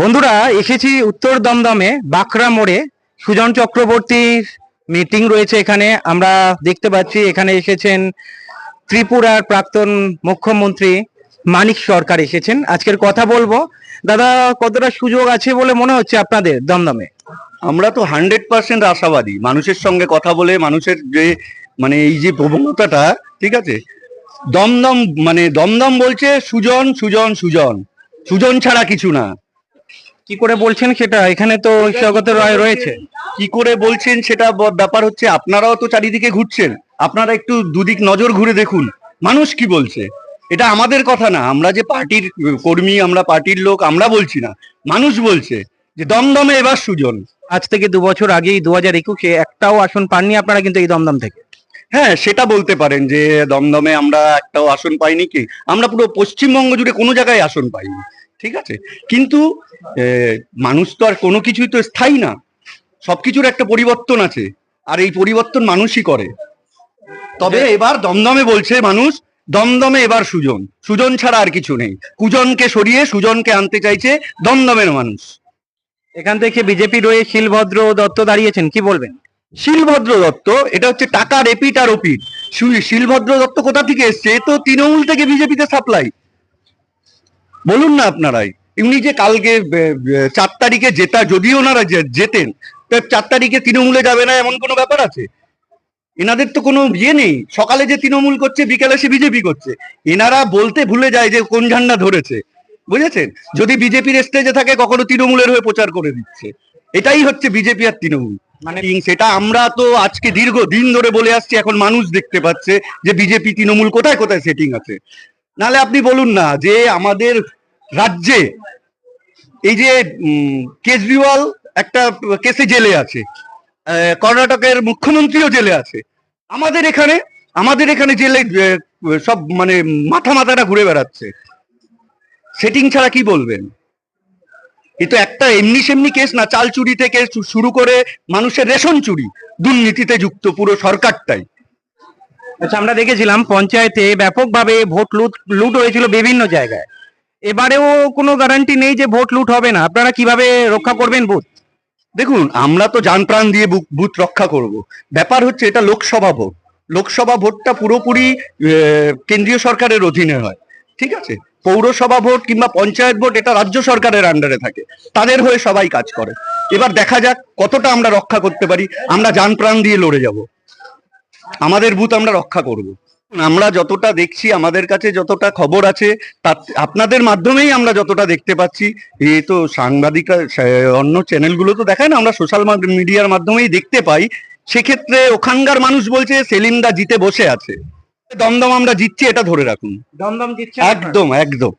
বন্ধুরা এসেছি উত্তর দমদমে বাঁকড়া মোড়ে। সুজন চক্রবর্তীর মিটিং রয়েছে এখানে। আমরা দেখতে পাচ্ছি এখানে এসেছেন ত্রিপুরার প্রাক্তন মুখ্যমন্ত্রী মানিক সরকার এসেছেন। আজকের কথা বলব। দাদা কতটা সুযোগ আছে বলে মনে হচ্ছে আপনাদের দমদমে? আমরা তো হান্ড্রেড পার্সেন্ট আশাবাদী। মানুষের সঙ্গে কথা বলে মানুষের যে মানে এই যে প্রবণতাটা, ঠিক আছে? দমদম মানে দমদম বলছে সুজন সুজন সুজন। সুজন ছাড়া কিছু না। কি করে বলছেন সেটা? এখানে তো স্বাগত রায় রয়েছে। কি করে বলছেন সেটা ব্যাপার হচ্ছে আপনারাও তো চারিদিকে ঘুরছেন। আপনারা একটু দুদিক নজর ঘুরে দেখুন। মানুষ কি বলছে? এটা আমাদের কথা না। আমরা যে পার্টির কর্মী, আমরা পার্টির লোক, আমরা বলছি না। মানুষ বলছে যে দমদমে এবার সুজন। আজ থেকে দু বছর আগেই দু হাজার একুশে একটাও আসন পাননি আপনারা কিন্তু এই দমদম থেকে। হ্যাঁ সেটা বলতে পারেন যে দমদমে আমরা একটাও আসন পাইনি কি? আমরা পুরো পশ্চিমবঙ্গ জুড়ে কোনো জায়গায় আসন পাইনি ঠিক আছে? কিন্তু মানুষ তো আর কোনো কিছুই তো স্থায়ী না। সবকিছুর একটা পরিবর্তন আছে আর এই পরিবর্তন মানুষই করে। তবে এবার দমদমে বলছে মানুষ দমদমে এবার সুজন। সুজন ছাড়া আর কিছু নেই। কুজনকে সরিয়ে সুজনকে আনতে চাইছে দমদমের মানুষ। এখান থেকে বিজেপি রয়ে শিলভদ্র দত্ত দাঁড়িয়েছেন কি বলবেন? শিলভদ্র দত্ত, এটা হচ্ছে টাকার এপিট আর ওপিট শিলভদ্র দত্ত কোথা থেকে এসছে? তো তৃণমূল থেকে বিজেপিতে সাপ্লাই বলুন না আপনারাই। উনি যে কালকে চার তারিখে জেতা যদি ওনারা জেতেন চার তারিখে তৃণমূলে যাবে না এমন কোনো ব্যাপার আছে? এনাদের তো কোনো ইয়ে নেই। সকালে যে তৃণমূল করছে, বিকেলে সে বিজেপি করছে। এনারা বলতে ভুলে যায় যে কোন ঝান্ডা ধরেছে। বুঝেছেন? যদি বিজেপির স্টেজে থাকে, কখনো তৃণমূলের হয়ে প্রচার করে দিচ্ছে। এটাই হচ্ছে বিজেপি আর তৃণমূল। মানে সেটা আমরা তো আজকে দীর্ঘ দিন ধরে বলে আসছি, এখন মানুষ দেখতে পাচ্ছে যে বিজেপি, তৃণমূল কোথায় কোথায় সেটিং আছে। নালে আপনি বলুন না যে আমাদের রাজ্যে এই যে কেজরিওয়াল একটা কেসে জেলে আছে কর্ণাটকের মুখ্যমন্ত্রীও জেলে আছে। আমাদের এখানে আমাদের এখানে জেলে সব মানে মাথা মাথাটা ঘুরে বেড়াচ্ছে। সেটিং ছাড়া কি বলবেন? এ তো একটা এমনি সেমনি কেস না চাল চুরি থেকে শুরু করে মানুষের রেশন চুরি দুর্নীতিতে যুক্ত পুরো সরকারটাই। আচ্ছা আমরা দেখেছিলাম পঞ্চায়েতে ব্যাপকভাবে ভোট লুট লুট হয়েছিল বিভিন্ন জায়গায়। এবারেও কোনো গ্যারান্টি নেই যে ভোট লুট হবে না। আপনারা কীভাবে রক্ষা করবেন বুথ? দেখুন আমরা তো যান প্রাণ দিয়ে বুথ রক্ষা করব। ব্যাপার হচ্ছে এটা লোকসভা ভোট। লোকসভা ভোটটা পুরোপুরি কেন্দ্রীয় সরকারের অধীনে হয়। ঠিক আছে? পৌরসভা ভোট কিংবা পঞ্চায়েত ভোট এটা রাজ্য সরকারের আন্ডারে থাকে। তাদের হয়ে সবাই কাজ করে। এবার দেখা যাক কতটা আমরা রক্ষা করতে পারি। আমরা যান প্রাণ দিয়ে লড়ে যাব। আমাদের বুথ আমরা রক্ষা করব। আমরা যতটা দেখছি, আমাদের কাছে যতটা খবর আছে তা আপনাদের মাধ্যমেই আমরা যতটা দেখতে পাচ্ছি। এই তো সাংবাদিক, অন্য চ্যানেলগুলো তো দেখায় না, আমরা সোশ্যাল মিডিয়ার মাধ্যমেই দেখতে পাই। সেক্ষেত্রে ওখানকার মানুষ বলছে, সেলিমদা জিতে বসে আছে। দমদম আমরা জিতছি এটা ধরে রাখুন। দমদম জিতছে একদম একদম।